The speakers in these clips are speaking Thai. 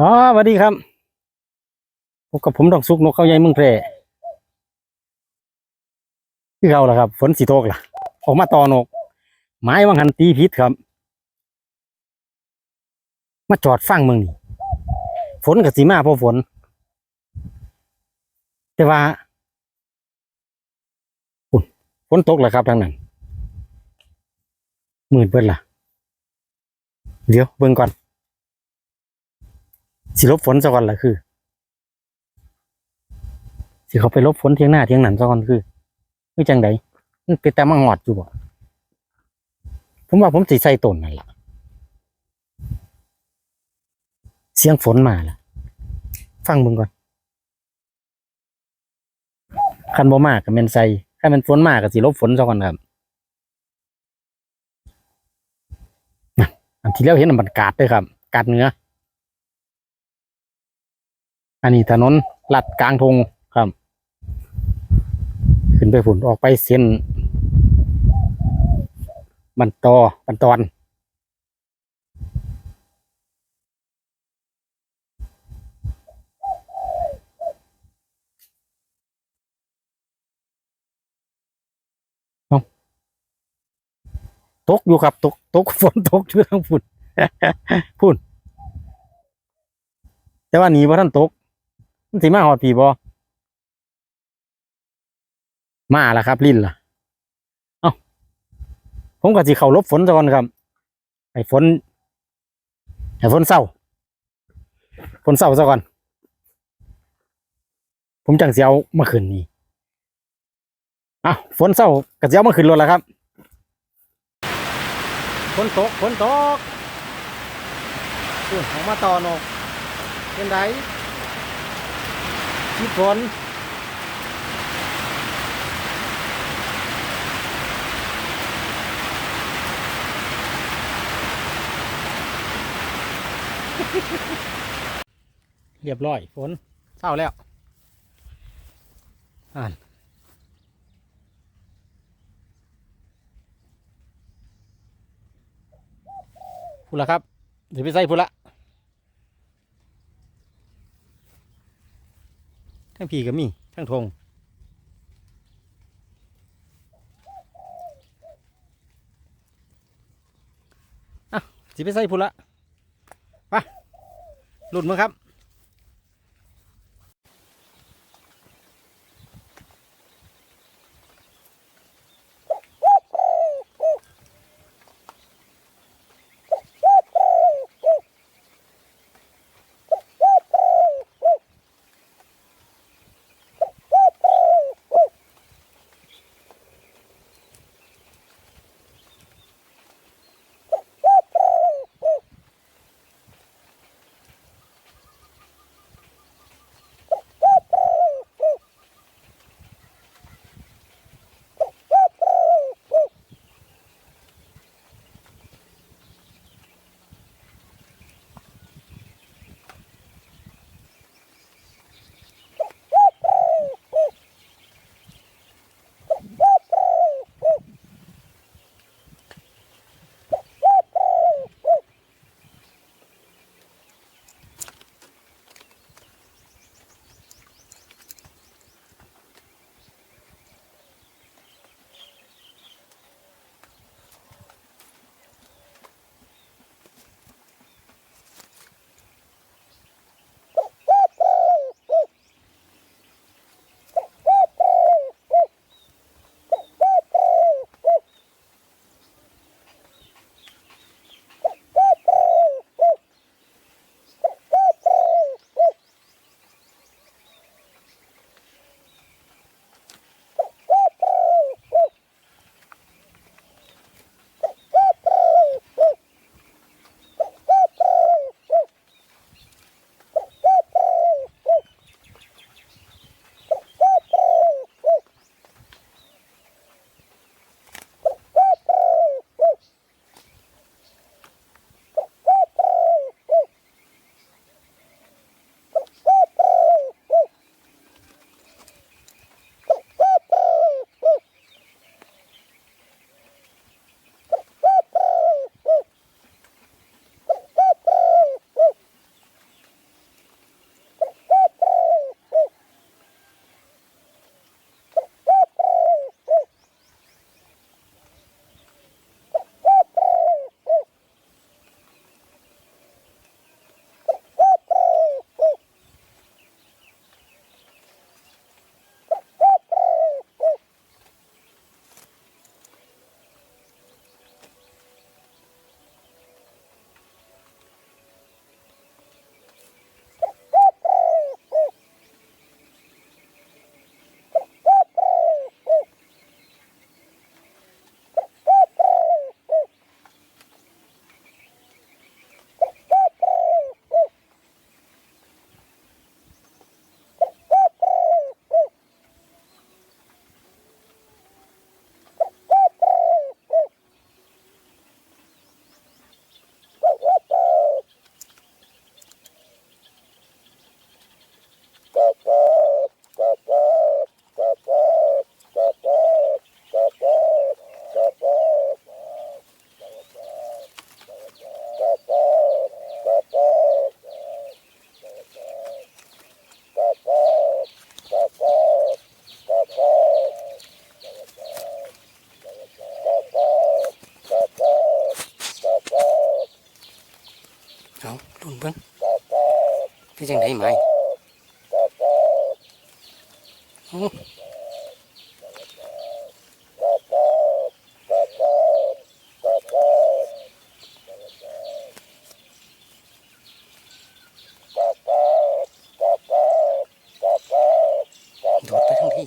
อ๋อสวัสดีครับพบกับผมดอกสุกนกเข้าใหญ่เมืองแพร่คือเขาล่ะครับ ฝนสีโตกล่ะ ออกมาต่อนก ไม้วังหันตีพิษครับ มาจอดฟังเมืองนี่ฝนกับสีมาพราะฝน แต่ว่าฝนตกแล้วครับทางนั้นมืดเบิดล่ะ เดี๋ยวเบิ่งก่อน สิลบฝนซะก่อนล่ะคือ สิเขาไปลบฝนเทียงหน้าเทียงหนันซะก่อนคือคือจังไดมันเป็นแต่มังหอดอยู่บ่ผมว่าผมสิใส่ต้นนั่นล่ะเสียงฝนมาล่ะ ฟังมึงก่อนคันบ่มากก็แม่นใส่คันมันฝนมากก็สิลบฝนซะก่อนครับอันที่แล้วเห็นมันกาดด้อครับ กาดเนื้อ อันนี้ถนนลัดกลางทงครับ ขึ้นไปฝุ่นออกไปเส้นบันตอบันตอนตกอยู่ครับตกตกฝนตกอยู่ทั้งฝุ่นฝุ่นแต่ว่าหนีบ่ท่านตก มันสิมาหอดผีบอมาแล้วครับ ลิ้นล่ะ เอ้าผมก็สิเข้าลบฝนซะก่อนครับให้ฝนให้ฝนเศร้าฝนเศร้าซะก่อน ผมจังเสิเอามาขึ้นนี่อะฝนเศร้าก็สิเอามาขึ้นรถแล้วครับฝนตกฝนตกอุ้ยออกมาต่อนกเป็นได คิดฝนเรียบร้อยฝนเศร้าแล้วอ่านพูดละครับเดี๋ยวไปใส่พูดละ ทั้งผีก็มี ทั้งทงอะสิไปใส่พุ่นละไปหลุดมั้งครับ บิ่งเป็นจังไดไหมโอ้โดดไปทั้งที่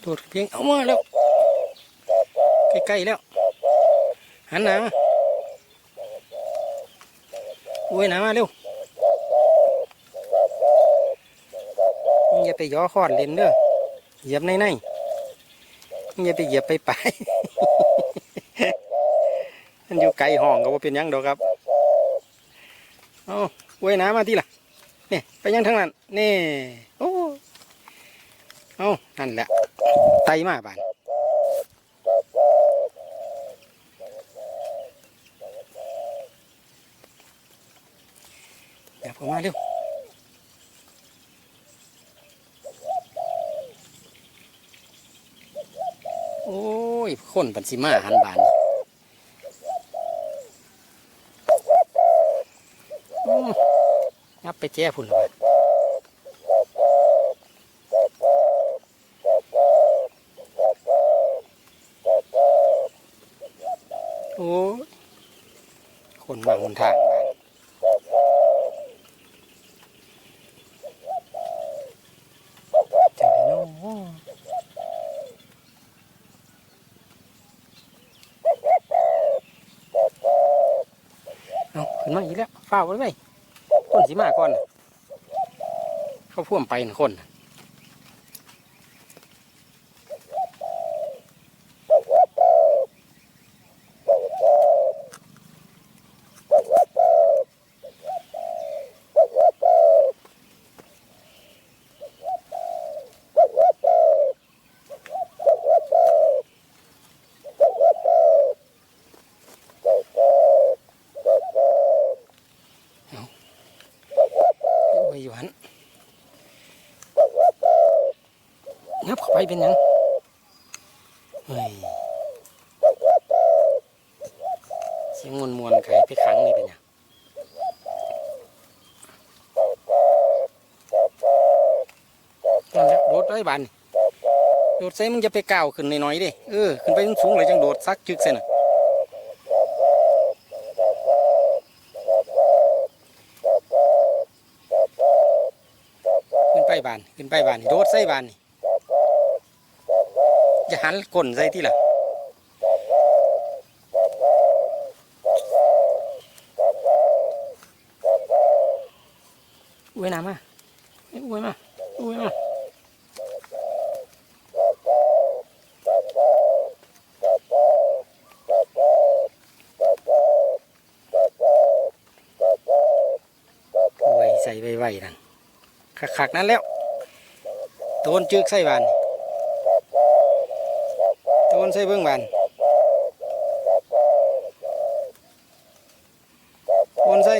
โดดเพียงเอามาแล้ว ใกล้ๆแล้ว หันหน้ามา อ้ยหน้ามาเร็วอย่าไปย่อคอดเล่นเด้อเหยียบในในอย่าไปเหยียบไปปลายมันอยู่ไกลห้องก็ว่าเป็นยังดอกครับเอาโอ้ยหน้ามาที่ล่ะนี่ไปยังทางนั้นนี่โอ้เอานั่นแหละไตมาบาน แบบเข้ามาเร็วโอ้ยคนปันสิมาหันบานงับไปแจ้พุ่นเลยโอ้ยคนมาหนทางบาน จังไดเนาะเอา ขึ้นมาอีกแล้วฝ้าวไว้ไว้คนสีมาก่อน เขาพ่วมไปนะคน หันงับเข้าไปเป็นยังเฮ้ยเสียงมวนมวนๆไก่ไปขังนี่เป็นยังนั่นแหละโดดไอ้บานโดดใส่มึงจะไปก้าวขึ้นหน่อยๆดิเออขึ้นไปสูงๆเลยจังโดดซักจึกเส้นน่ะ ขึ้นไป บานขึ้นไปบานโดดใส่บานนี่จะหันก้นใส่ที่ล่ะเวน้ำอะมาอุ้ยมาอุ้ยใส่ไวๆนั่น ขักนั่นแล้วโตนจึกใส่บานโตนใส่เบื้องบานโตนใส่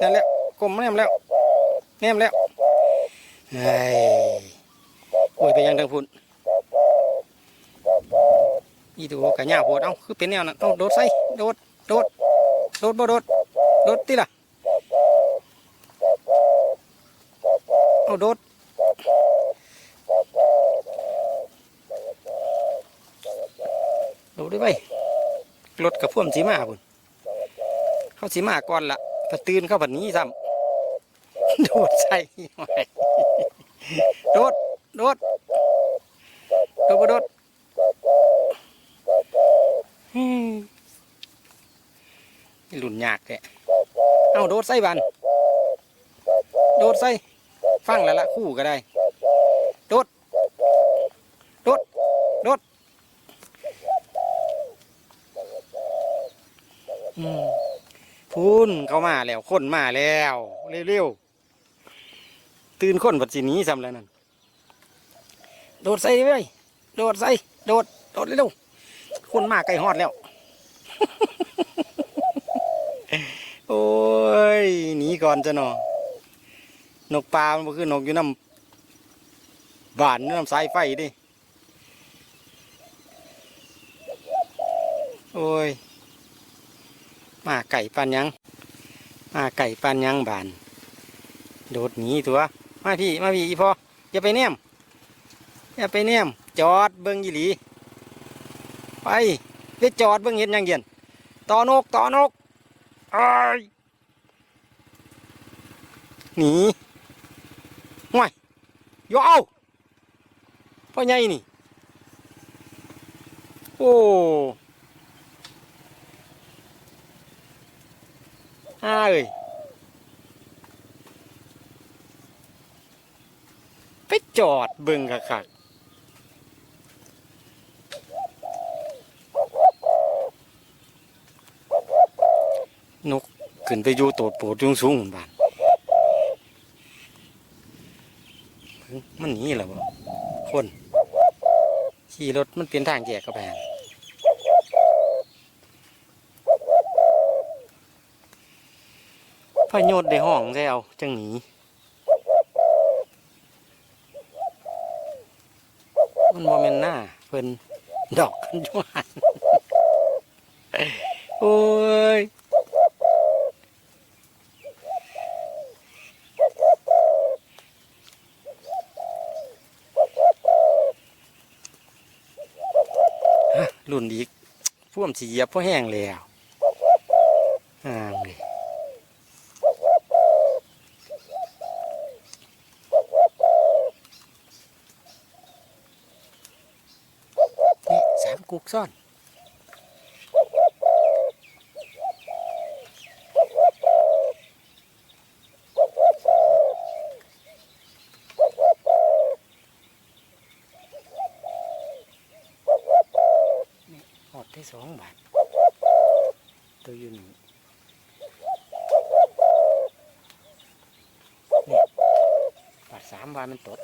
นั่นแหละกลมแนมแล้วแนมแล้วเฮ้ยโอ้ยไปยังทางพุ่นอีดูกะหญ้าโพดเอ้าคือเป็นแนวนั้นเอ้าโดดใส่โดดโดดโดดบ่โดดโดดติล่ะเอา โดดดูด้วยไปรถกับพ่วมสีมาพุ่นเขาสีมาก่อนละพอตื่นเข้าผันนี้ซ้ำโดดใส่ไว้โดดโดดโดดบ่โดดอืมนี่หลุนยากแกเอาโดดใส่บันโดดใส่ ฟังแล้วละคู่ก็ได้โดดโดดโดดอืมพูนเข้ามาแล้วคนมาแล้วเร็วๆตื่นคนปัดสินี้ซ้ำแล้วนั่นโดดใส่เลยโดดใส่โดดโดดเร็วคนมาใกลฮอดแล้วโอ้ยหนีก่อนจะนอน นกปลามันคือนกอยู่น้ำบานนู่น้ำสายไฟดิโอ้ย มาไก่ปันยัง มาไก่ปันยังบาน โดดหนีตัว มาพี่ มาพี่อีพออย่าไปแนมอย่าไปแนมจอดเบิ้งยี่หลี ไปไปจอดเบิ้งเห็นยังเย็นต่อนกต่อนกไอ้ายหนี โยเอาพ่อใหญ่นี่ โอ้อาเอ้ยไปจอดเบิ่งคักนกขึ้นไปอยู่โตดโปดยุงสูงบ้านเพิ่ง มันหนีแล้วคนขี่รถมันเป็นทางแยกเข้าไปหั่นพะโยดได้ห้องแล้วจังหนีมันโมเมนหน้าเพิ่นดอกกันจวนโอ้ยฮะ รุ่นอีกพ่วมสีเยียบพ่อแห้งแล้วห่างเลยนี่สามกุกซ่อน หอดได้สองบาทตัวอยู่นี่นี่บาทสามบาทมันตด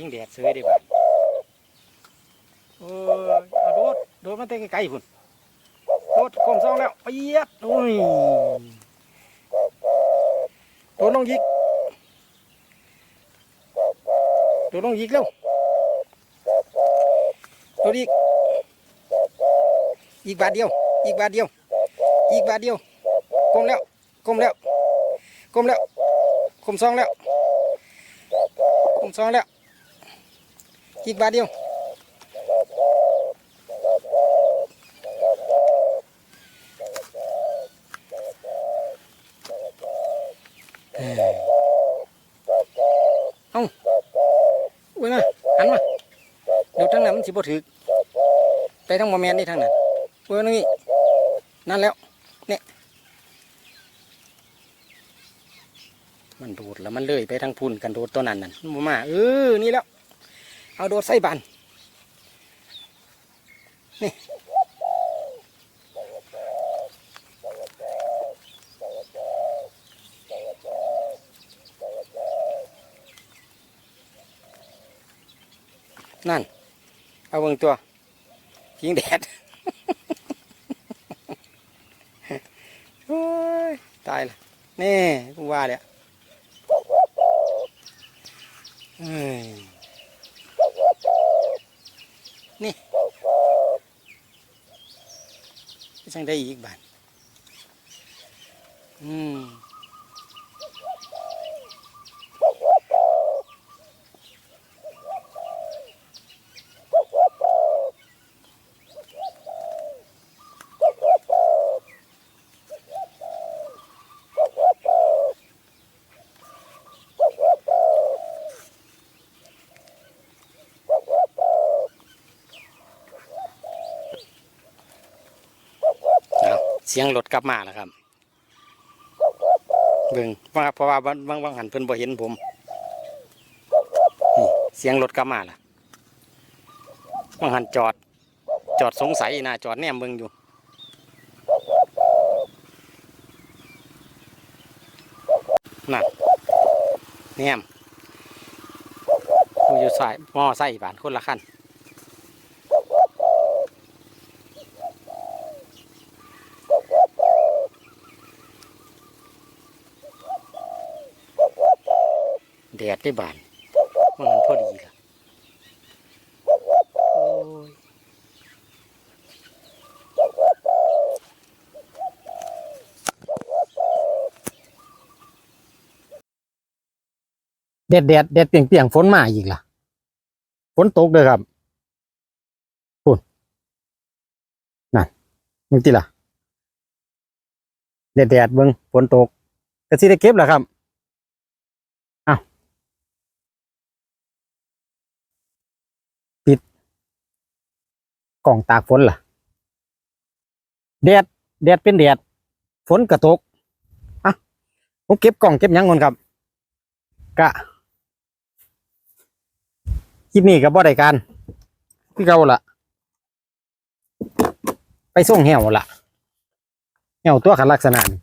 ยิงแดดเสยได้บ้านโอ้ยเอโดดโดดมาเตะไกลๆพุ่น มซองแล้วไปเยียดโอ้ยโดดลงยิกโดดลงยิกเร็วโดดอีกอีกบาทเดียว อีกบาทเดียว อีกบาทเดียวกลมแล้วกลมแล้วกลมแล้วกลมซองแล้วกลมซองแล้ว อีกบาทเดียวเอ้ยเอ้าอุ้ยมาหันมา เดี๋ยวทั้งนั้นมันสิบ่ถึกไปทั้งโมเมนต์นี่ทั้งนั้นอุ้ยนี่นั่นแล้วเนี่ยมันโดดแล้วมันเลยไปทางพุ่นกันโดดตัวนั้นนั่นมันบ่มาเออนี่แล้ว เอาโดดใส่บันนี่นั่น เอาเบิ่งตัวยิงแดดโอ้ยตายละนี่กูว่าเลยเอ้ยนี่จังได้อีกบาทอืม เสียงรถกลับมาแล้วครับเบิ่งว่าเพราะว่าบางบางบางหันเพิ่นบ่เห็นผมเสียงรถกลับมาล่ะบางหันจอด จอดสงสัยนะจอดแนมเบิ่งอยู่นั่นแนมผู้อยู่สายมอไซค์บานคนละคัน แดดได้บานมันพอดีล่ะแดดแดดแดดเปลี่ยงเปลี่ยงฝนมาอีกล่ะฝนตกเลยครับฝุ่นนั่นมึงติล่ะแดดแดดเบิ่งฝนตกก็สิได้เก็บแหละครับอ้าวปิด กล่องตากฝนล่ะแดดแดดเป็นแดดฝนกระตกอะผมเก็บกล่องเก็บยังก่อนครับ กะคลิปนี้กับบ่ได้การคือเก่าล่ะ ไปส่งแหวล่ะแหวตัวขันลักษณะนี้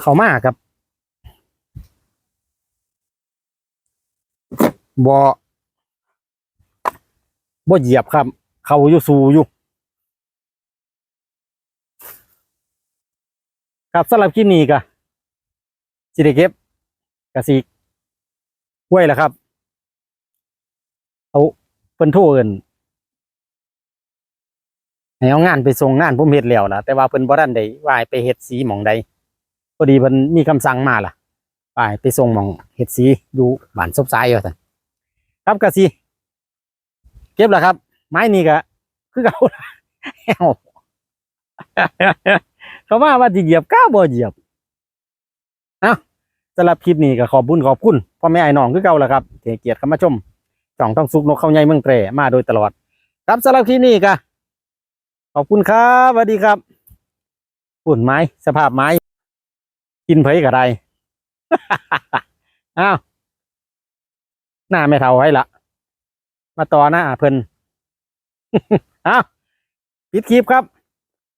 เขามากับบ่ บ่เหยียบครับ เขาอยู่สูอยู่ครับสำหรับคลิปนี้ก็สิได้เก็บกระสิห้วยแหละครับ เอาเพิ่นโทรเอินให้เอางานไปส่งงานผมเฮ็ดแล้วล่ะ แต่ว่าเพิ่นบ่ทันได้ว่าให้ไปเฮ็ดสีหม่องใดพอดีเพิ่นมีคำสั่งมาล่ะว่าให้ไปส่งหม่องเฮ็ดสีอยู่บ้านซบซ้ายว่าซั่นครับกะสิ เก็บแล้วครับ ไม้นี่ก็คือเก่าแล่ะแฮวเขาว่าว่าสิเหยียบก้าวบ่เหยียบเอาสำหรับคลิปนี้ก็ขอบคุญขอบคุณพ่อแม่ไอ้น้องคือเก่าแหละครับที่ให้เกียรติเข้ามาชมช่องต้องสุกนกเข้าใหญ่เมืองแตรมาโดยตลอด ครับสำหรับคลิปนี้ก็ขอบคุณครับสวัสดีครับปุ่นไม้ สภาพไม้ กินเผยกับไรอ้าวหน้าไม่เท่าไว้ละ มาต่อหน้าเพิ่นอ้าวปิดคลิปครับ